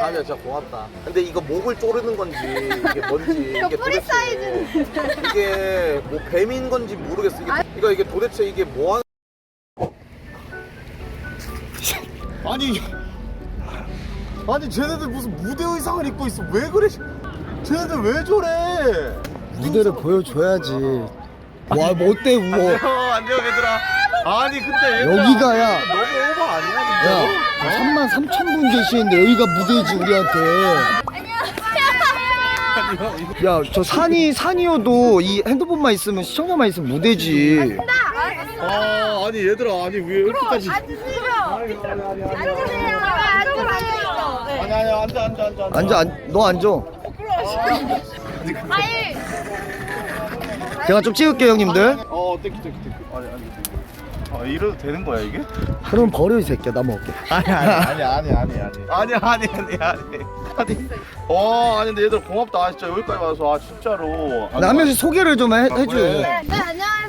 다미야 진짜 고맙다. 근데 이거 목을 조르는 건지 이게 뭔지 이게 뿌리 도대체 사이즈는 이게 뭐 뱀인 건지 모르겠어. 이게 이거 이게 도대체 이게 뭐 하는 아니 아니 쟤네들 무슨 무대 의상을 입고 있어. 왜 그래? 쟤네들 왜 저래? 무대를 보여줘야지. 와, 뭐 어때, 우워. 안녕. 안녕 얘들아 아니 근데 얘들아 여기가, 야. 너무 오버 아니야 야, 진짜 3만 3천 분 계시는데 여기가 무대지, 우리한테. 야, 저 산이, 산이어도 이 핸드폰만 있으면, 시청자만 있으면 무대지. 아 아니 얘들아 아니 왜 이렇게까지. 아니 아니 앉아 앉아 앉아 앉아, 안, 너 앉아. 제가 좀 찍을게요, 형님들. 어 땡큐 땡큐 땡큐 아니 아니 땡큐 아 이래도 되는 거야 이게? 그럼 버려, 이 새끼야. 나 먹을게. 아니 아니 아니 아니 아니 아니 아니 아니 아니 아니 아니 어 아니 근데 얘들 고맙다 아, 진짜 여기까지 와서 아 진짜로 나한 명씩 소개를 좀 해, 해줘요. 그래. 네 안녕하세요.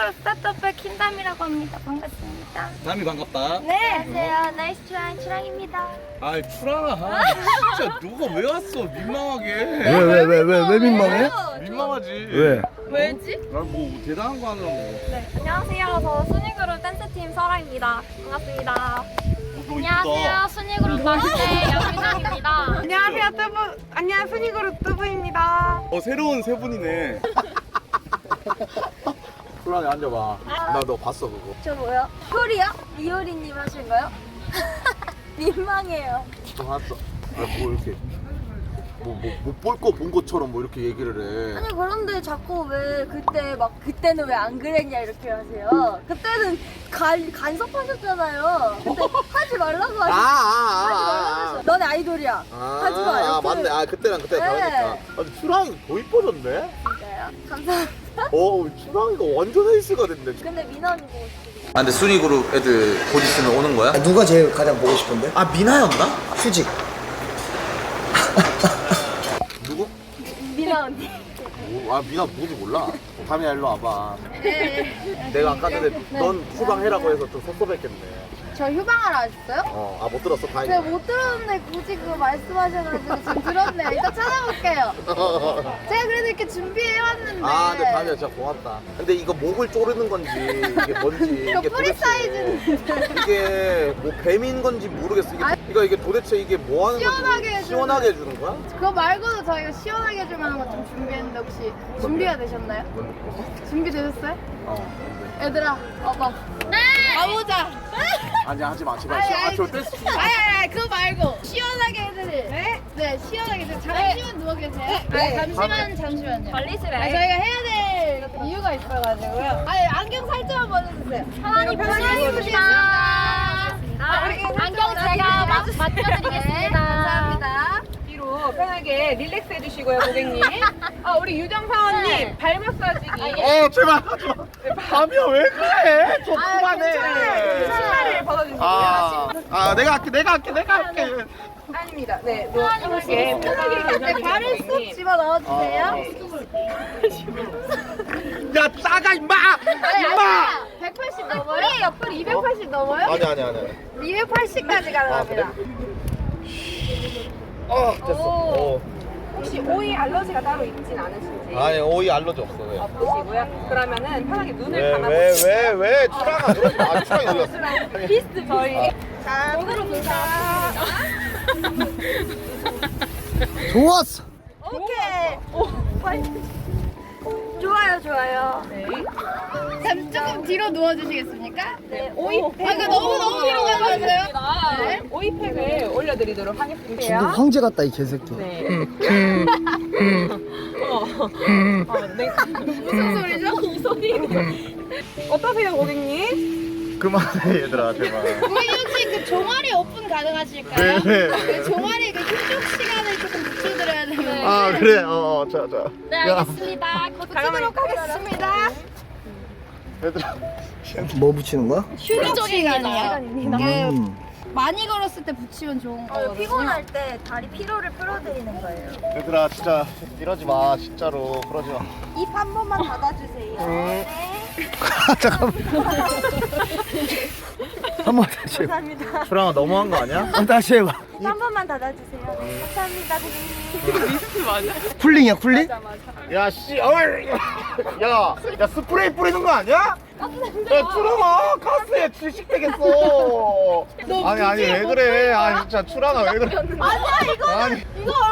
스니그룹 스타트업의 킨담이라고 합니다. 반갑습니다. 담이 반갑다 네 안녕하세요. 나이스 트라이 추랑입니다. 아이 추랑아 진짜 누가 왜 왔어 민망하게 왜, 왜, 왜, 왜, 왜 민망해? 민망하지 왜? 왜지? 아뭐 대단한 거 하느라고 네 안녕하세요. 저 스니그룹 댄스팀 설아입니다. 반갑습니다. 너 안녕하세요. 스니그룹 막내 양미정입니다. 안녕하세요 뚜부 안녕 순이그룹 뚜부입니다 어 새로운 세 분이네 추랑이 앉아봐 나 너 봤어 그거 저 뭐요? 효리요? 이효리님 하신 거요? 민망해요. 저 봤어 아뭐 이렇게 뭐뭐못볼 거 본 것처럼 뭐 이렇게 얘기를 해 아니 그런데 자꾸 왜 그때 막 그때는 왜 안 그랬냐 이렇게 하세요. 그때는 간 간섭하셨잖아요. 근데 하지 말라고 하셨. 하지 말라고 너네 아이돌이야. 아, 하지 마. 아 이렇게. 맞네. 아 그때랑 그때 네. 다르니까. 아니 추랑이 더 이뻐졌네. 진짜요? 감사합니다. 어 추랑이가 완전 에이스가 됐네. 근데 언니 보고 싶어요. 아 근데 순위 그룹 애들 곧 있으면 오는 거야? 아, 누가 제일 가장 보고 싶은데? 아 미나였나? 수직. 누구? 민아 언니. 오, 아 미나 누군지 몰라. 다미야 일로 와봐. 네. 내가 아까 전에 넌 휴방해라고 해서 좀 섭섭했겠네. 저 휴방하러 왔어요? 어, 아 못 들었어. 제가 다행이다. 못 들었는데 굳이 그거 말씀하셔가지고 지금 들었네요. 일단 찾아볼게요. 제가 그래도 이렇게 준비해왔는데. 아, 근데 다미야 진짜 고맙다. 근데 이거 목을 조르는 건지 이게 뭔지 이거 뿌리 사이즈는 이게 뭐 뱀인 건지 모르겠어. 이게 이거 이게 도대체 이게 뭐 하는 건지 시원하게. 해주는 시원하게 해주는 거야? 그거 말고도 저희가 시원하게 해줄 만한 거 좀 준비했는데 혹시 준비가 되셨나요? 준비되셨어요? 어. 얘들아, 와봐. 네! 가보자. 아니 하지 마 제발. 아니, 아, 아니, 저 댄스 좀 아니, 아니, 아니, 그거 말고. 시원하게 해드릴. 네? 네, 시원하게 해드릴. 잠시만 누워 계세요. 네. 잠시만, 잠시만요. 관리실에. 아, 저희가 해야 될 이유가 있어가지고요. 아니, 안경 살짝만 벗어주세요. 하나님 편하게 아, 안경 제가 마- 맞춰드리겠습니다. 편하게 릴렉스 해주시고요 고객님 아 우리 유정 사원님 발 마사지기 어 제발 하지 마. 담이야 왜 그래? 좀 아, 그만해. 신발을 벗어주시고요 아, 아 내가 할게 내가 할게 내가 할게. 아닙니다 네 뭐, 편하게 편하게 네, 발을 쏙 고객님 집어 넣어주세요. 야 싸가 임마. 임마. 180 넘어요? 옆으로 280 넘어요? 아니 아니 아니. 280까지 가능합니다. 아 됐어. 어. 혹시 오이 알러지가 따로 있진 않으신지 아니 오이 알러지 없어 왜? 없으시고요 그러면은 편하게 눈을 왜 감아 보시고 왜왜 왜 추랑아 그러지 마. 아, 추랑이 어디 갔어? 비스트 저희 자, 목으로 분사 좋았어. 오케이. 좋아요, 좋아요. 네. 잠 조금 뒤로 누워주시겠습니까? 네. 오이. 아, 그 너무 너무 뒤로 가세요. 네. 오이팩을 올려드리도록 하겠습니다 황제 같다, 이 개새끼. 네. 어. 어, 네. 무슨 소리죠? 이 소리. 어떠세요, 고객님? 그만해 얘들아 제발. 우리 혹시 그 종아리 오픈 가능하실까요? 왜, 왜, 왜? 그 종아리 그 휴족 시간을 조금 붙여드려야 되는. 아 그래 어자 자. 네, 알겠습니다. 곧 붙이도록 하겠습니다. 얘들아. 뭐 붙이는 거야? 휴족 시간이요. 음. 많이 걸었을 때 붙이면 좋은 거예요. 피곤할 때 다리 피로를 풀어드리는 거예요. 얘들아 진짜 이러지 마 진짜로 그러지 마. 입 한 번만 닫아주세요. 네. 잠깐만. 한 번 다시 해봐 감사합니다. 초랑아 너무한 거 아니야? 한 번 다시 해봐 한 번만 닫아주세요. 감사합니다, 고객님. 쿨링이야 쿨링? 야, 씨, 어이. 야, 야, 스프레이 뿌리는 거 아니야? 야, 추랑아, 가스에 질식 되겠어. 아니, 아니, 왜 그래? 아니, 진짜, 추랑아, 왜 그래? 아니야 이거 아니,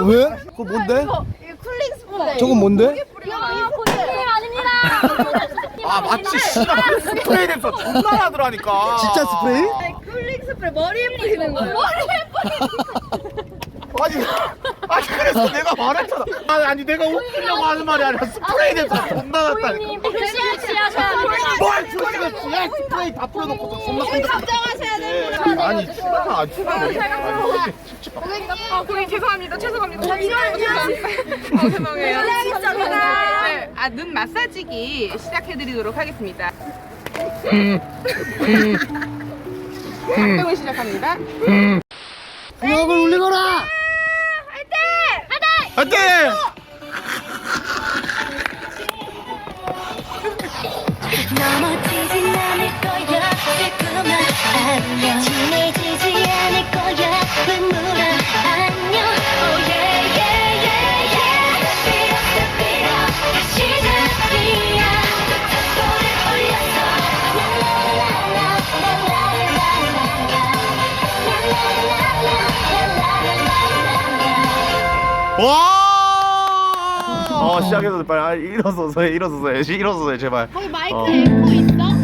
왜? 그거 뭔데? 이거 쿨링 스프레이. 저건 뭔데? 이거 고객님 아닙니다. 아, 마치 씨발 스프레이 냄새 존나 나더라니까. 진짜 스프레이? 쿨링 스프레이 머리에 뿌리는 거. 머리에 아니, 아니, 그래서 내가 말했잖아. 아니, 아니, 내가 웃기려고 하는 말이 아니라 스프레이 냄새 존나 났다니까. 뿌리는 시하셔야 됩니다. 뭘 조심해, 씨야. 스프레이 다 뿌려놓고 존나 끈적 걱정하셔야 됩니다. 아니, 추랑아, 추랑아. 아니, 진짜. 아, 고객님 죄송합니다. 죄송합니다. 어, 죄송해요. 네, 아, 눈 마사지기 시작해드리도록 하겠습니다. 작동을 시작합니다. 부엌을 울리거라! 화이팅! 넘어지 어 시작해도 돼 빨리 아, 일어서서 해 일어서서 해. 일어서서 해 제발. 거기 마이크 어. 에코 있어?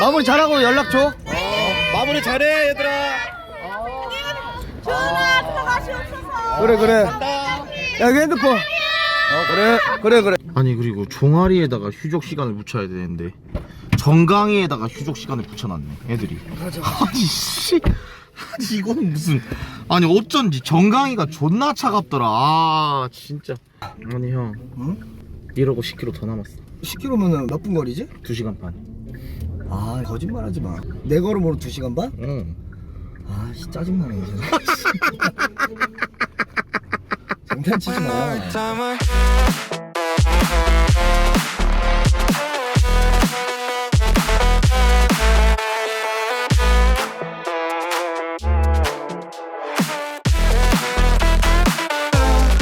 마무리 잘하고 연락 줘. 마무리 잘해 얘들아. 그래 그래. 야 이거 핸드폰. 어 그래? 그래 그래. 아니 그리고 종아리에다가 휴족 시간을 붙여야 되는데 정강이에다가 휴족 시간을 붙여놨네 애들이. 아니 씨. 아니 이거는 무슨. 아니 어쩐지 정강이가 존나 차갑더라. 아 진짜. 아니 형. 응? 이러고 10km 더 남았어. 10km면 몇분 거리지? 2시간 반. 아 거짓말하지 마내 걸음으로 2시간 반? 응. 아씨 짜증나네 이제 농담치지 마.